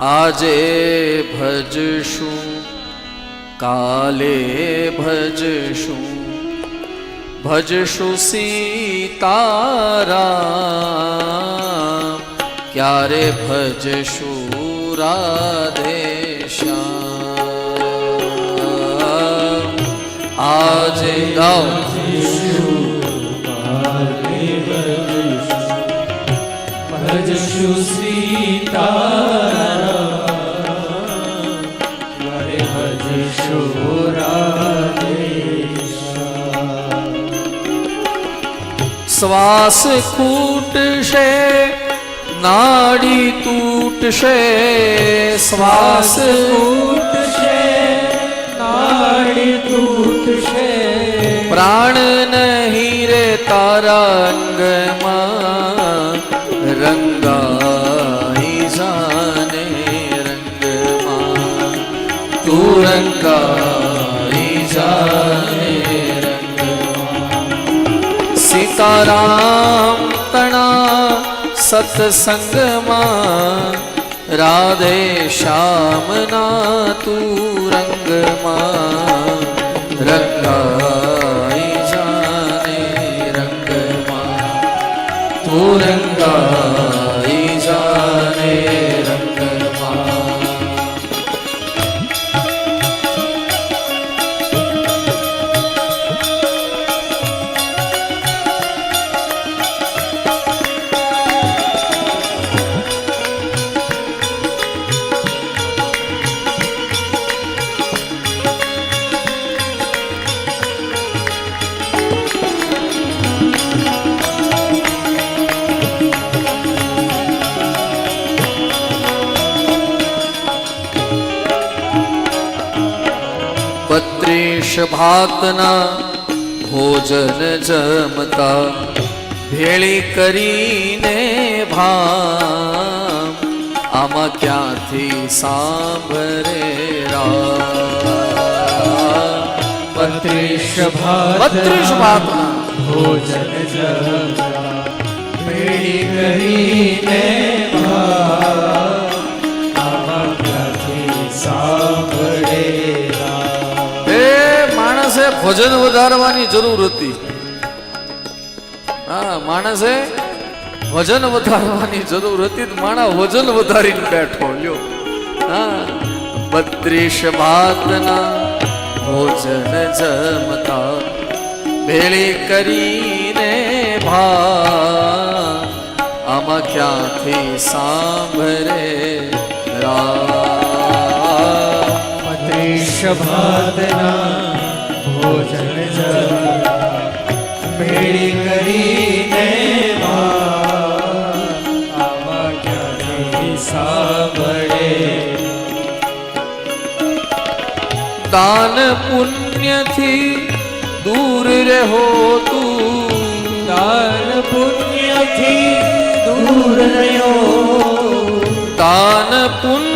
આજે ભજશું કાલે ભજશું. ભજશું સીતારા ક્યારે ભજશું રાધે શ્યામ આજે ગાઉ ભજશું સીતારામ. શ્વાસ ખૂટશે નાડી તૂટશે શ્વાસ તૂટશે નાડી તૂટશે. પ્રાણ નહીં રે તારા અંગમાં રંગાઈ જાને રંગમાં. તું રંગાઈ સીતારામ તણા સત્સંગમાં રાધે શ્યામના તું રંગમાં. બત્રીસ ભાતના ભોજન જમતા ભેળી કરીને ભા આમાં ક્યાંથી સાંભરે બત્રીસ ભાત ભોજન જમતા ભેળી કરીને ભોજન વધારવાની જરૂર હતી. હા, માણસે વજન વધારવાની જરૂર હતી માણા વજન વધારીને બેઠો, લ્યો. હા, બત્રીસ ભાતના ભોજન જમતા, ભેળી કરીને ભા આમાં ક્યાંથી સાંભળે રા ત્રીસ ભાતના ભોજન પેઢી કરીને આમાં ક્યાંથી સાંભળે દાન પુણ્યથી દૂર રહો તું દાન પુણ્યથી દૂર રહ્યો દાન પુણ્યથી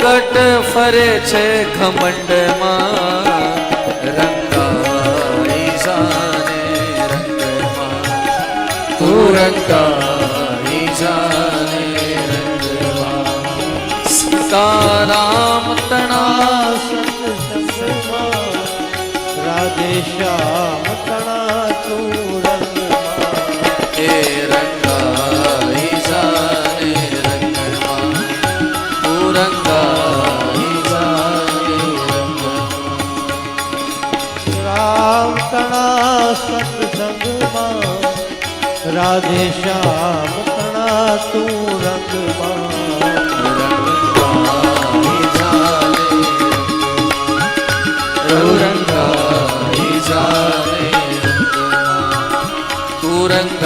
ફોગટ ફરે છે ઘમંડમાં. રંગાઈ જાને રંગમાં. તું રંગાઈ જાને રંગમાં. સીતારામ તણા રાધે રાધે શ્યામ તણા તું રંગમાં તું રંગ